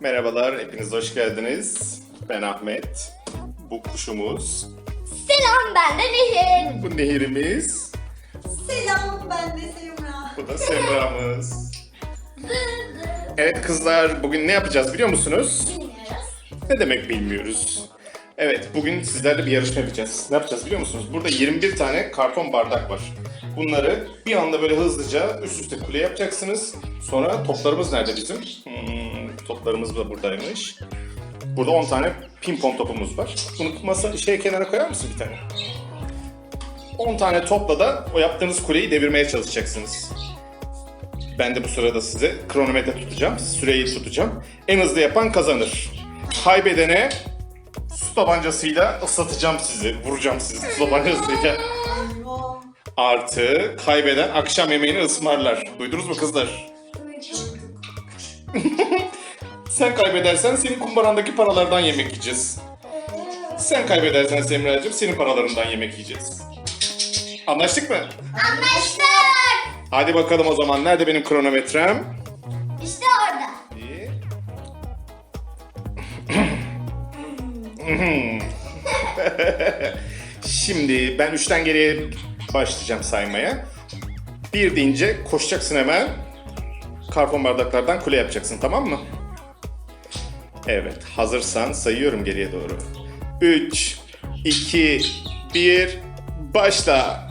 Merhabalar, hepiniz hoş geldiniz. Ben Ahmet. Bu kuşumuz, Selam ben de Nehir. bu nehirimiz, Selam ben de Semra. bu da Semra'mız. Evet kızlar, bugün ne yapacağız biliyor musunuz? Bilmiyoruz. Ne demek bilmiyoruz. Evet, bugün sizlerle bir yarışma yapacağız. Ne yapacağız biliyor musunuz? Burada 21 tane karton bardak var. Bunları bir anda böyle hızlıca üst üste kule yapacaksınız. Sonra toplarımız nerede bizim? Hmm, toplarımız da buradaymış. Burada 10 tane pimpon topumuz var. Bunu masa şey kenara koyar mısın bir tane? 10 tane topla da o yaptığınız kuleyi devirmeye çalışacaksınız. Ben de bu sırada size kronometre tutacağım. Süreyi tutacağım. En hızlı yapan kazanır. Kaybedene su tabancasıyla ıslatacağım sizi. Vuracağım sizi su tabancasıyla. Artı kaybeden akşam yemeğini ısmarlar. Duydunuz mu kızlar? Sen kaybedersen senin kumbarandaki paralardan yemek yiyeceğiz. Sen kaybedersen Semra'cığım senin paralarından yemek yiyeceğiz. Anlaştık mı? Anlaştık. Hadi bakalım o zaman. Nerede benim kronometrem? İşte orada. İyi. Şimdi ben üçten geriye başlayacağım saymaya. Bir deyince koşacaksın hemen. Karton bardaklardan kule yapacaksın tamam mı? Evet hazırsan sayıyorum geriye doğru. 3, 2, 1, başla.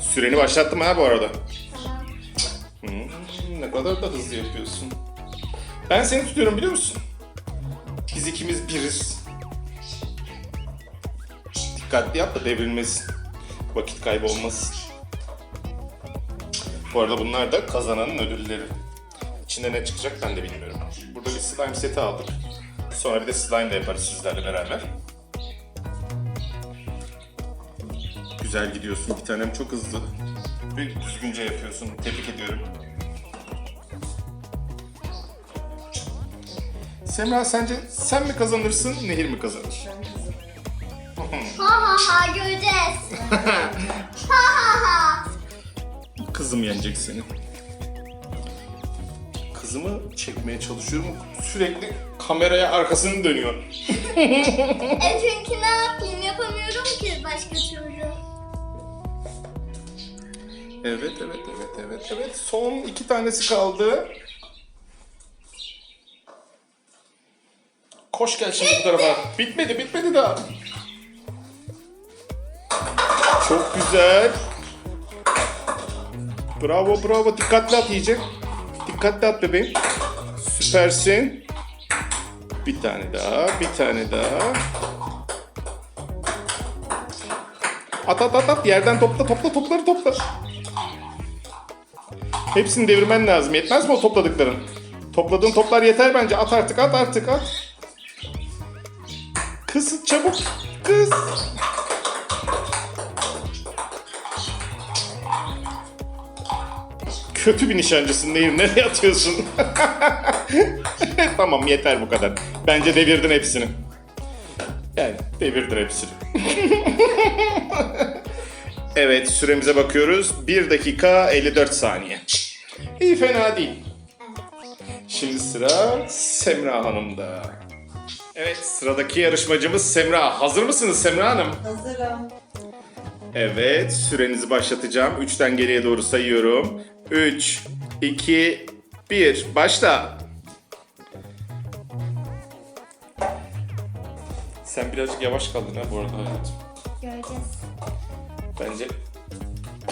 Süreni başlattım ha bu arada. Hmm, ne kadar da hızlı yapıyorsun. Ben seni tutuyorum biliyor musun? Biz ikimiz biriz. Dikkatli yap da devrilmesin. Vakit kaybı olmasın. Bu arada bunlar da kazananın ödülleri. İçinde ne çıkacak ben de bilmiyorum. Burada bir slime seti aldık. Sonra bir de slime de yaparız sizlerle beraber. Güzel gidiyorsun. Bir tanem çok hızlı. Ve düzgünce yapıyorsun. Tebrik ediyorum. Semra sence sen mi kazanırsın, Nehir mi kazanır? Ha ha göreceğiz. ha ha ha. Kızım yenecek seni. Kızımı çekmeye çalışıyorum. Sürekli kameraya arkasını dönüyor. E çünkü ne yapayım yapamıyorum ki başka türlü. Evet, evet, evet, evet, evet. Son iki tanesi kaldı. Koş gel şimdi bu tarafa. Bitmedi, bitmedi daha. Çok güzel. Bravo, bravo. Dikkatli at iyice. Dikkatli at bebeğim. Süpersin. Bir tane daha, bir tane daha. At at at at. Yerden topla, topla, topları topla. Hepsini devirmen lazım. Yetmez mi o topladıkların? Topladığın toplar yeter bence. At artık, at artık, at. Kız çabuk. Kız. Kötü bir nişancısın Nehir. Nereye atıyorsun? tamam yeter bu kadar. Bence devirdin hepsini. Yani devirdin hepsini. evet süremize bakıyoruz. 1 dakika 54 saniye. İyi fena değil. Şimdi sıra Semra Hanım'da. Evet sıradaki yarışmacımız Semra. Hazır mısınız Semra Hanım? Hazırım. Evet, sürenizi başlatacağım. 3'ten geriye doğru sayıyorum. 3, 2, 1. Başla. Sen birazcık yavaş kaldın ha bu arada hayatım. Göreceğiz. Bence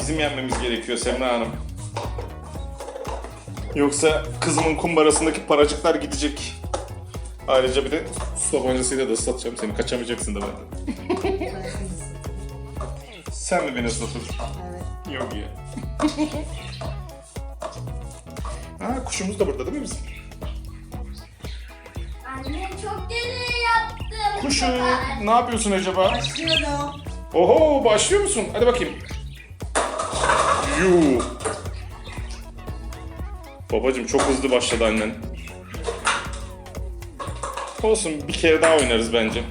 bizim yenmemiz gerekiyor Semra Hanım. Yoksa kızımın kumbarasındaki paracıklar gidecek. Ayrıca bir de su tabancasıyla da ıslatacağım seni. Kaçamayacaksın da benden. Sen mi beni ıslatıyorsun? Evet. Yok ya. ha kuşumuz da burada değil mi bizim? Annem çok deli yaptı. bu Kuşu ne yapıyorsun acaba? Başlıyorum. Oho başlıyor musun? Hadi bakayım. Yuu. Babacım çok hızlı başladı annen. Olsun bir kere daha oynarız bence.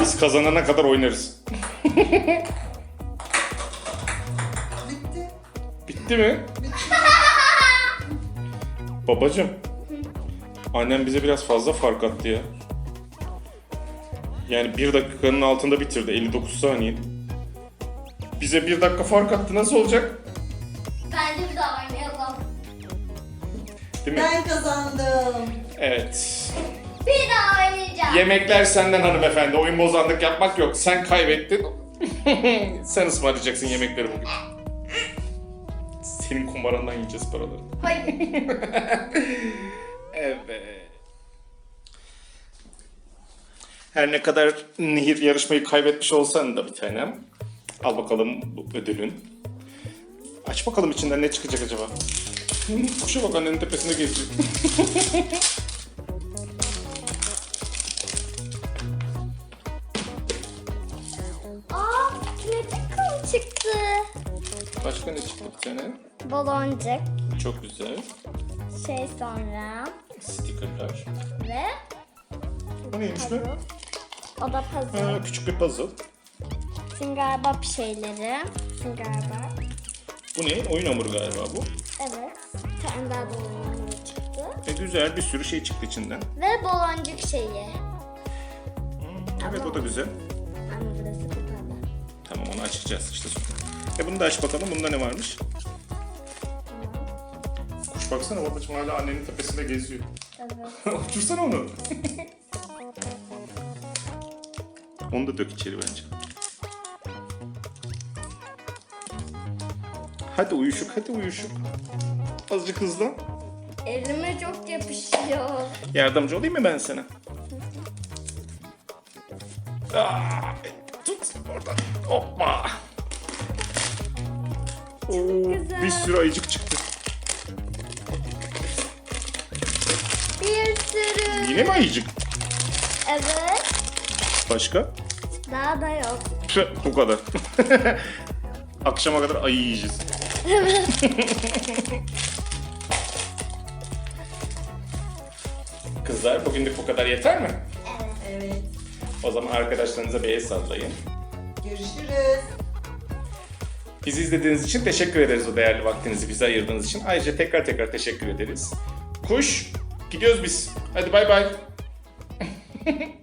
Biz kazanana kadar oynarız. Bitti. Mi? Babacım. Annem bize biraz fazla fark attı ya. Yani bir dakikanın altında bitirdi 59 saniye. Bize bir dakika fark attı nasıl olacak? Bence bir daha oynayalım. Değil mi? Ben kazandım. Evet. Bir daha oynayacağım. Yemekler senden hanımefendi. Oyun bozanlık yapmak yok. Sen kaybettin. Sen ısmarlayacaksın yemekleri bugün. Senin kumarandan yiyeceğiz paraları. Hayır. Evet. Her ne kadar Nehir yarışmayı kaybetmiş olsan da bir tanem. Al bakalım bu ödülün. Aç bakalım içinden ne çıkacak acaba? Kuşa bak annenin tepesinde geziyor. Aa, kinetik kum çıktı. Başka ne çıktı bir tane? Baloncuk. Çok güzel. Şey sonra. Stickerlar. Ve O neymiş be? O da puzzle. Ha, küçük bir puzzle. Bir şeyleri. Galiba. Bu ne? Oyun hamuru galiba bu. Evet. Bir tane daha baloncuk çıktı. E güzel bir sürü şey çıktı içinden. Ve baloncuk şeyi. Evet o da güzel. Ama burası kapalı. Tamam onu açacağız işte sonra. E bunu da aç bakalım. Bunda ne varmış? Kuş baksana babacığım hala annenin tepesinde geziyor. Evet. Uçursana onu. onu da dök içeri bence. Hadi uyuşuk, hadi uyuşuk. Azıcık hızlan. Elime çok yapışıyor. Yardımcı olayım mı ben sana? Aa, tut oradan. Hoppa. Oo, güzel. bir sürü ayıcık çıktı. Bir sürü. Yine mi ayıcık? Evet. Başka? Daha da yok. Bu kadar. Akşama kadar ayı yiyeceğiz. Kızlar bugünlük bu kadar yeter mi? Evet. O zaman arkadaşlarınıza bir el sallayın. Görüşürüz. Bizi izlediğiniz için teşekkür ederiz o değerli vaktinizi bize ayırdığınız için. Ayrıca tekrar tekrar teşekkür ederiz. Kuş, gidiyoruz biz. Hadi bay bay.